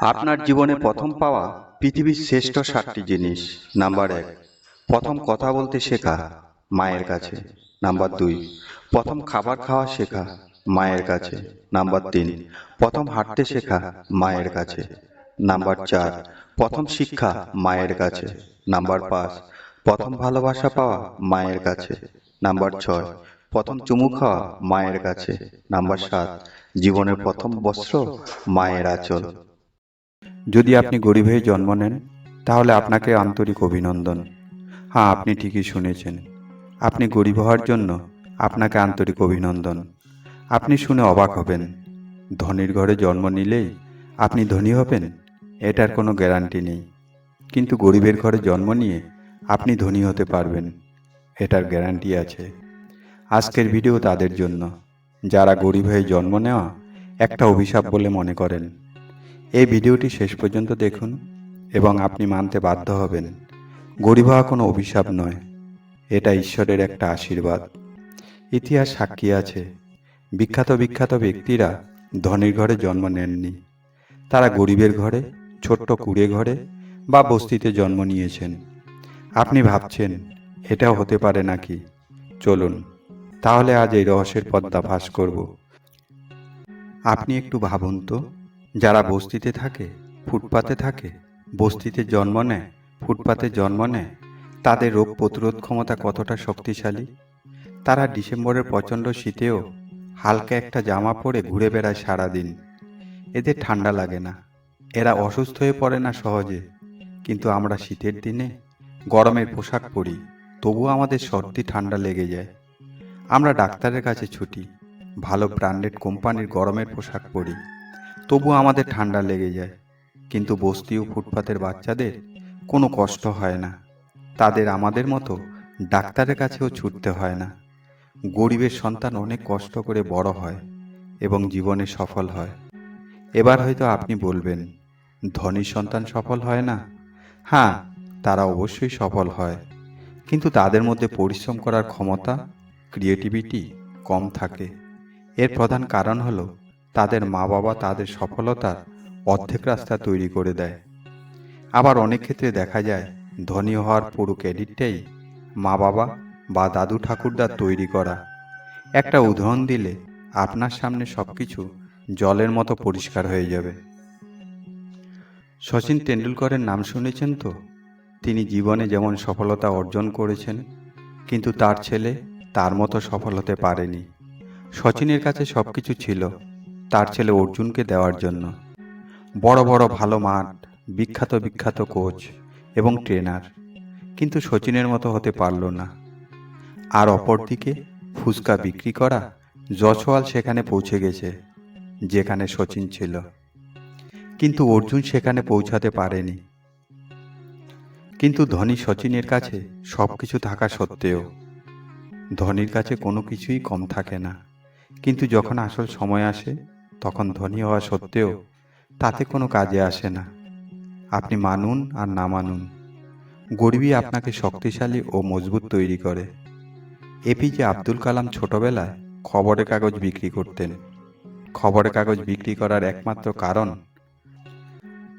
আপনার জীবনে প্রথম পাওয়া পৃথিবীর শ্রেষ্ঠ সাতটি জিনিস। নাম্বার এক, প্রথম কথা বলতে শেখা, মায়ের কাছে। নাম্বার দুই, প্রথম খাবার খাওয়া শেখা, মায়ের কাছে। নাম্বার তিন, প্রথম হাঁটতে শেখা, মায়ের কাছে। নাম্বার চার, প্রথম শিক্ষা, মায়ের কাছে। নাম্বার পাঁচ, প্রথম ভালোবাসা পাওয়া, মায়ের কাছে। নাম্বার ছয়, প্রথম চুমু খাওয়া, মায়ের কাছে। নাম্বার সাত, জীবনের প্রথম বস্ত্র, মায়ের আঁচল। যদি আপনি গরিব হয়ে জন্ম নেন, তাহলে আপনাকে আন্তরিক অভিনন্দন। হ্যাঁ আপনি ঠিকই শুনেছেন। আপনি গরিব হওয়ার জন্য আপনাকে আন্তরিক অভিনন্দন। আপনি শুনে অবাক হবেন। ধনির ঘরে জন্ম নিলেই আপনি ধনী হবেন, এটার কোনো গ্যারান্টি নেই। কিন্তু গরিবের ঘরে জন্ম নিয়ে আপনি ধনী হতে পারবেন, এটার গ্যারান্টি আছে। আজকের ভিডিও তাদের জন্য। যারা গরিব হয়ে জন্ম নেওয়া একটা অভিশাপ বলে মনে করেন। এই ভিডিওটি শেষ পর্যন্ত দেখুন এবং আপনি মানতে বাধ্য হবেন। গরিব হওয়া কোনো অভিশাপ নয়। এটা ঈশ্বরের একটা আশীর্বাদ। ইতিহাস সাক্ষী আছে। বিখ্যাত বিখ্যাত ব্যক্তিরা ধনীর ঘরে জন্ম নেননি। তারা গরিবের ঘরে, ছোট্ট কুড়ে ঘরে বা বস্তিতে জন্ম নিয়েছেন। আপনি ভাবছেন, এটাও হতে পারে নাকি? চলুন, তাহলে আজ এই রহস্যের পদ্মা ফাঁস করব। আপনি একটু ভাবুন তো। যারা বস্তিতে থাকে ফুটপাতে থাকে বস্তিতে জন্ম নেয় ফুটপাতে জন্ম নেয় তাদের রোগ প্রতিরোধ ক্ষমতা কতটা শক্তিশালী? তারা ডিসেম্বরের প্রচণ্ড শীতেও হালকা একটা জামা পরে ঘুরে বেড়ায় সারাদিন। এদের ঠান্ডা লাগে না। এরা অসুস্থ হয়ে পড়ে না সহজে। কিন্তু আমরা শীতের দিনে গরমের পোশাক পরি তবুও আমাদের সর্দি ঠান্ডা লেগে যায়। আমরা ডাক্তারের কাছে ছুটি ভালো ব্র্যান্ডেড কোম্পানির গরমের পোশাক পরি। তবুও আমাদের ঠান্ডা লেগে যায়। কিন্তু বস্তি ও ফুটপাতের বাচ্চাদের কোনো কষ্ট হয় না। তাদের আমাদের মতো ডাক্তারের কাছেও ছুটতে হয় না। গরিবের সন্তান অনেক কষ্ট করে বড় হয় এবং জীবনে সফল হয়। এবার হয়তো আপনি বলবেন, ধনী সন্তান সফল হয় না? হ্যাঁ তারা অবশ্যই সফল হয়। কিন্তু তাদের মধ্যে পরিশ্রম করার ক্ষমতা ক্রিয়েটিভিটি কম থাকে। এর প্রধান কারণ হলো তাদের মা বাবা তাদের সফলতার অর্ধেক রাস্তা তৈরি করে দেয়। আবার অনেক ক্ষেত্রে দেখা যায়, ধনী হওয়ার পুরো ক্রেডিটটাই মা বাবা বা দাদু ঠাকুরদার তৈরি করা। একটা উদাহরণ দিলে আপনার সামনে সব কিছু জলের মতো পরিষ্কার হয়ে যাবে। সচিন টেন্ডুলকরের নাম শুনেছেন তো? তিনি জীবনে যেমন সফলতা অর্জন করেছেন, কিন্তু তার ছেলে তার মতো সফল হতে পারেনি। সচিনের কাছে সব কিছু ছিল তার ছেলে অর্জুনকে দেওয়ার জন্য। বড় বড় ভালো মাঠ, বিখ্যাত বিখ্যাত কোচ এবং ট্রেনার। কিন্তু সচিনের মতো হতে পারল না। আর অপরদিকে ফুচকা বিক্রি করা যশোয়াল সেখানে পৌঁছে গেছে, যেখানে সচিন ছিল। কিন্তু অর্জুন সেখানে পৌঁছাতে পারেনি। কিন্তু ধনী সচিনের কাছে সব কিছু থাকা সত্ত্বেও ধনীর কাছে কোনো কিছুই কম থাকে না। কিন্তু যখন আসল সময় আসে তখন ধনী হওয়া সত্ত্বেও তাতে কোনো কাজে আসে না। আপনি মানুন আর না মানুন। গরিবই আপনাকে শক্তিশালী ও মজবুত তৈরি করে। এপিজে আব্দুল কালাম ছোটবেলায় খবরের কাগজ বিক্রি করতেন। খবরের কাগজ বিক্রি করার একমাত্র কারণ,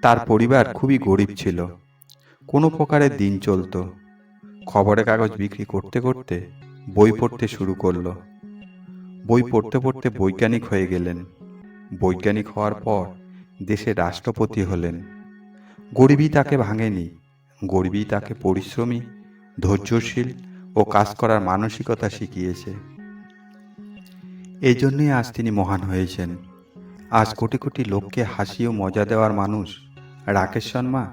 তার পরিবার খুবই গরিব ছিল। কোনো প্রকারের দিন চলতো। খবরের কাগজ বিক্রি করতে করতে বই পড়তে শুরু করল। বই পড়তে পড়তে বৈজ্ঞানিক হয়ে গেলেন। বৈজ্ঞানিক হওয়ার পর দেশের রাষ্ট্রপতি হলেন। গরিবই তাকে ভাঙেনি। গরিবই তাকে পরিশ্রমী, ধৈর্যশীল ও কাজ করার মানসিকতা শিখিয়েছে। এই জন্যই আজ তিনি মহান হয়েছেন। আজ কোটি কোটি লোককে হাসি ও মজা দেওয়ার মানুষ রাকেশ শর্মা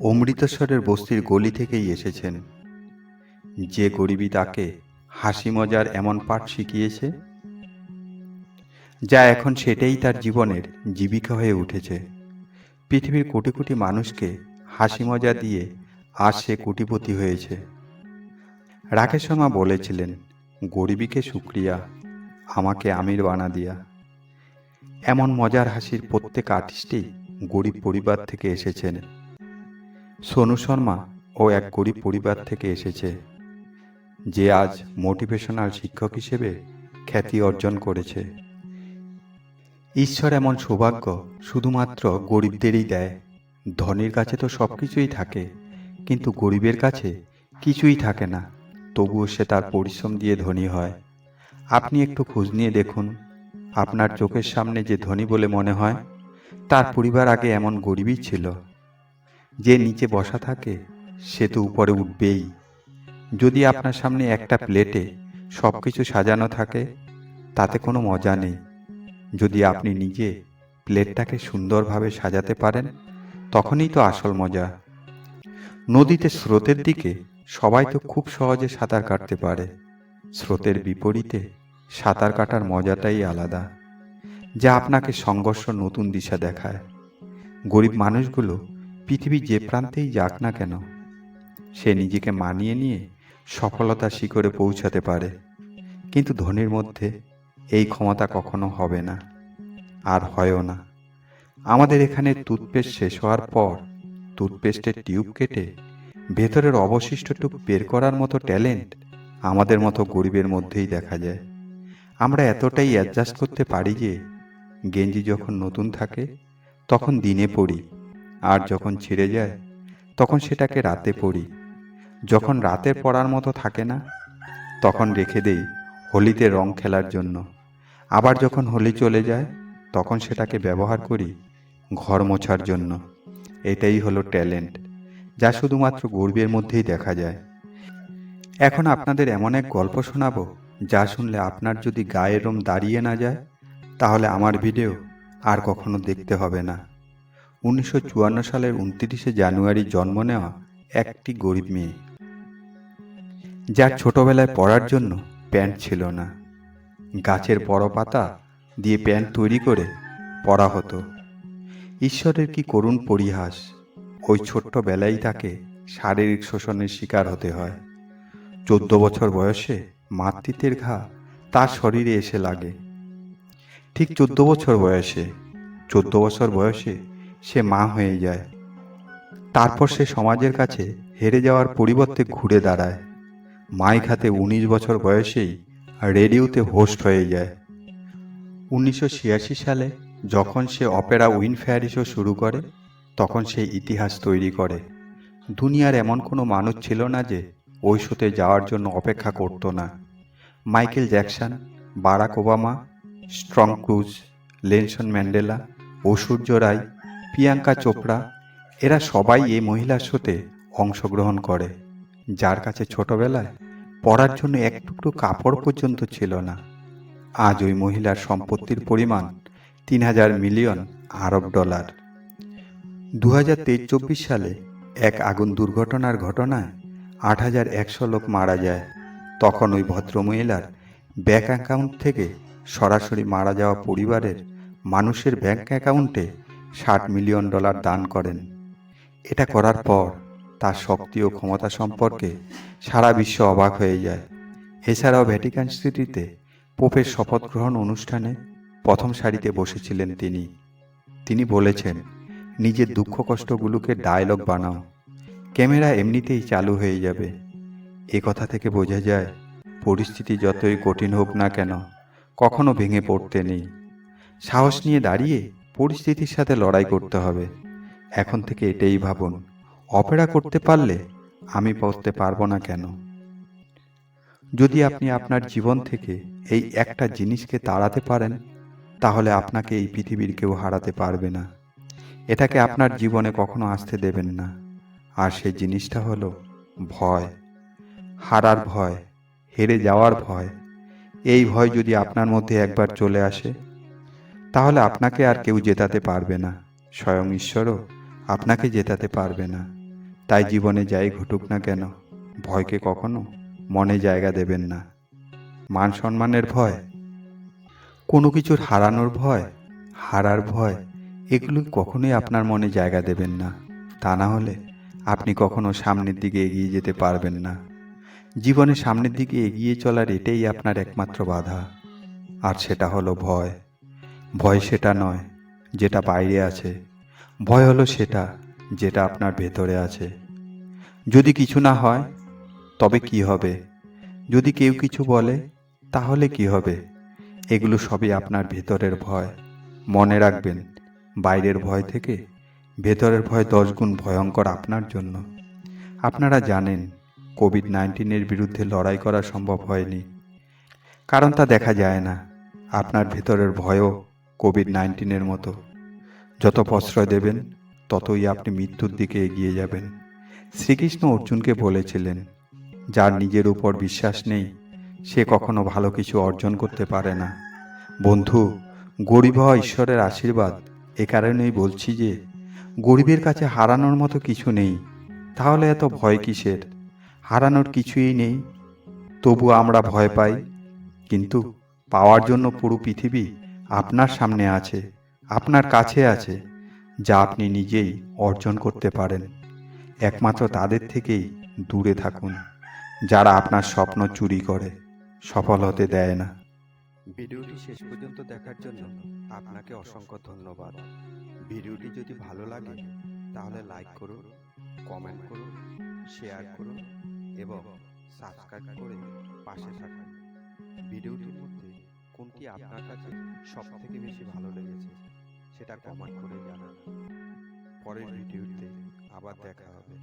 অমৃতসরের বস্তির গলি থেকেই এসেছেন। যে গরিবই তাকে হাসি মজার এমন পাঠ শিখিয়েছে যা এখন সেটাই তার জীবনের জীবিকা হয়ে উঠেছে। পৃথিবীর কোটি কোটি মানুষকে হাসি মজা দিয়ে আর সে কোটিপতি হয়েছে। রাকেশ শর্মা বলেছিলেন, গরিবীকে শুক্রিয়া আমাকে আমির বানা দিয়া। এমন মজার হাসির প্রত্যেক আর্টিস্টই গরিব পরিবার থেকে এসেছেন। সোনু শর্মা ও এক গরিব পরিবার থেকে এসেছে, যে আজ মোটিভেশনাল শিক্ষক হিসেবে খ্যাতি অর্জন করেছে। ঈশ্বর এমন সৌভাগ্য শুধুমাত্র গরিবদেরই দেয়। ধনীর কাছে তো সব কিছুই থাকে, কিন্তু গরিবের কাছে কিছুই থাকে না। তবুও সে তার পরিশ্রম দিয়ে ধনী হয়। আপনি একটু খোঁজ নিয়ে দেখুন। আপনার চোখের সামনে যে ধনী বলে মনে হয়, তার পরিবার আগে এমন গরিবই ছিল। যে নিচে বসা থাকে, সে তো উপরে উঠবেই। যদি আপনার সামনে একটা প্লেটে সব কিছু সাজানো থাকে, তাতে কোনো মজা নেই। যদি আপনি নিজে প্লেটটাকে সুন্দরভাবে সাজাতে পারেন, তখনই তো আসল মজা। নদীতে স্রোতের দিকে সবাই তো খুব সহজে সাঁতার কাটতে পারে। স্রোতের বিপরীতে সাঁতার কাটার মজাটাই আলাদা, যা আপনাকে সংঘর্ষ নতুন দিশা দেখায়। গরিব মানুষগুলো পৃথিবীর যে প্রান্তেই যাক না কেন, সে নিজেকে মানিয়ে নিয়ে সফলতা শিখরে পৌঁছাতে পারে। কিন্তু ধনীর মধ্যে এই ক্ষমতা কখনো হবে না, আর হয়ও না। আমাদের এখানে টুথপেস্ট শেষ হওয়ার পর টুথপেস্টের টিউব কেটে ভেতরের অবশিষ্টটুকু বের করার মতো ট্যালেন্ট আমাদের মতো গরিবের মধ্যেই দেখা যায়। আমরা এতটাই অ্যাডজাস্ট করতে পারি যে গেঞ্জি যখন নতুন থাকে, তখন দিনে পড়ি, আর যখন ছিঁড়ে যায়, তখন সেটাকে রাতে পড়ি। যখন রাতের পড়ার মতো থাকে না, তখন রেখে দেই। হোলিতে রং খেলার জন্য। আবার যখন হোলি চলে যায়, তখন সেটাকে ব্যবহার করি ঘর মোছার জন্য। এটাই হলো ট্যালেন্ট, যা শুধুমাত্র গর্বের মধ্যেই দেখা যায়। এখন আপনাদের এমন এক গল্প শোনাবো, যা শুনলে আপনার যদি গায়ের রোম দাঁড়িয়ে না যায়, তাহলে আমার ভিডিও আর কখনো দেখতে হবে না। উনিশশো চুয়ান্ন সালের উনত্রিশে জানুয়ারি জন্ম নেওয়া একটি গরিব মেয়ে। যার ছোটবেলায় পড়ার জন্য প্যান্ট ছিল না। গাছের বড় পাতা দিয়ে প্যান্ট তৈরি করে পড়া হতো। ঈশ্বরের কি করুণ পরিহাস, ওই ছোট্ট বেলায় তাকে শারীরিক শোষণের শিকার হতে হয়। চোদ্দ বছর বয়সে মাতৃত্বের ঘা তার শরীরে এসে লাগে। ঠিক চোদ্দ বছর বয়সে, চোদ্দ বছর বয়সে সে মা হয়ে যায়। তারপর সে সমাজের কাছে হেরে যাওয়ার পরিবর্তে ঘুরে দাঁড়ায়। মাই খাতে উনিশ বছর বয়সেই রেডিওতে হোস্ট হয়ে যায়। উনিশশো ছিয়াশি সালে যখন সে অপেরা উইন ফেয়ারি শো শুরু করে, তখন সে ইতিহাস তৈরি করে। দুনিয়ার এমন কোনো মানুষ ছিল না যে ওই শোতে যাওয়ার জন্য অপেক্ষা করতো না। Michael Jackson, Barack Obama, Strong Cruise, Nelson Mandela Aishwarya Rai, Priyanka Chopra, এরা সবাই এই মহিলার শোতে অংশগ্রহণ করে, যার কাছে ছোটবেলায় পড়ার জন্য এক টুকরো কাপড় পর্যন্ত ছিল না। আজ ওই মহিলার সম্পত্তির পরিমাণ তিন হাজার মিলিয়ন আরব ডলার। দু হাজার তেইশ চব্বিশ সালে এক আগুন দুর্ঘটনার ঘটনায় আট হাজার একশো লোক মারা যায়। তখন ওই ভদ্রমহিলার ব্যাঙ্ক অ্যাকাউন্ট থেকে সরাসরি মারা যাওয়া পরিবারের মানুষের ব্যাঙ্ক অ্যাকাউন্টে ষাট মিলিয়ন ডলার দান করেন। এটা করার পর তার শক্তি ও ক্ষমতা সম্পর্কে সারা বিশ্ব অবাক হয়ে যায়। এছাড়াও ভ্যাটিকান সিটিতে পোপের শপথ গ্রহণ অনুষ্ঠানে প্রথম সারিতে বসেছিলেন তিনি। তিনি বলেছেন, নিজের দুঃখ কষ্টগুলোকে ডায়লগ বানাও। ক্যামেরা এমনিতেই চালু হয়ে যাবে। এ কথা থেকে বোঝা যায়, পরিস্থিতি যতই কঠিন হোক না কেন, কখনো ভেঙে পড়তে নেই। সাহস নিয়ে দাঁড়িয়ে পরিস্থিতির সাথে লড়াই করতে হবে। এখন থেকে এটাই ভাবুন। অপেরা করতে পারলে আমি পড়তে পারব না কেন। যদি আপনি আপনার জীবন থেকে এই একটা জিনিসকে তাড়াতে পারেন, তাহলে আপনাকে এই পৃথিবীর কেউ হারাতে পারবে না। এটাকে আপনার জীবনে কখনো আসতে দেবেন না। আর সেই জিনিসটা হলো ভয়। হারার ভয়, হেরে যাওয়ার ভয়। এই ভয় যদি আপনার মধ্যে একবার চলে আসে, তাহলে আপনাকে আর কেউ জেতাতে পারবে না। স্বয়ং ঈশ্বরও আপনাকে জেতাতে পারবে না। তাই জীবনে যাই ঘটুক না কেন, ভয়কে কখনো মনে জায়গা দেবেন না। মান সম্মানের ভয়, কোনো কিছুর হারানোর ভয়, হারার ভয়, এগুলো কখনোই আপনার মনে জায়গা দেবেন না। তা না হলে আপনি কখনো সামনের দিকে এগিয়ে যেতে পারবেন না। জীবনে সামনের দিকে এগিয়ে চলার এটাই আপনার একমাত্র বাধা, আর সেটা হলো ভয়। ভয় সেটা নয়, যেটা বাইরে আছে। ভয় হলো সেটা, যেটা আপনার ভেতরে আছে। যদি কিছু না হয়, তবে কি হবে? যদি কেউ কিছু বলে, তাহলে কি হবে? এগুলো সবই আপনার ভেতরের ভয়। মনে রাখবেন, বাইরের ভয় থেকে ভেতরের ভয় দশ গুণ ভয়ঙ্কর আপনার জন্য। আপনারা জানেন কোভিড নাইন্টিনের বিরুদ্ধে লড়াই করা সম্ভব হয়নি। কারণ তা দেখা যায় না, আপনার ভেতরের ভয়ও কোভিড নাইন্টিনের মতো। যত প্রশ্রয় দেবেন, ততই আপনি মৃত্যুর দিকে এগিয়ে যাবেন। শ্রীকৃষ্ণ অর্জুনকে বলেছিলেন, যার নিজের উপর বিশ্বাস নেই, সে কখনো ভালো কিছু অর্জন করতে পারে না। বন্ধু, গরিব হওয়া ঈশ্বরের আশীর্বাদ, এ কারণেই বলছি যে, গরিবের কাছে হারানোর মতো কিছু নেই, তাহলে এত ভয় কিসের? হারানোর কিছুই নেই। তবু আমরা ভয় পাই। কিন্তু পাওয়ার জন্য পুরো পৃথিবী আপনার সামনে আছে, আপনার কাছে আছে, যা আপনি নিজেই অর্জন করতে পারেন। একমাত্র তাদের থেকেই দূরে থাকুন, যারা আপনার স্বপ্ন চুরি করে, সফল হতে দেয় না। ভিডিওটি শেষ পর্যন্ত দেখার জন্য আপনাকে অসংখ্য ধন্যবাদ। ভিডিওটি যদি ভালো লাগে, তাহলে লাইক করুন, কমেন্ট করুন, শেয়ার করুন এবং সাবস্ক্রাইব করে পাশে থাকুন। ভিডিওটির মধ্যে কোনটি আপনার কাছে সব থেকে বেশি ভালো লেগেছে, সেটা কমেন্ট করে জানান। পরের ভিডিওতে আবার দেখা হবে।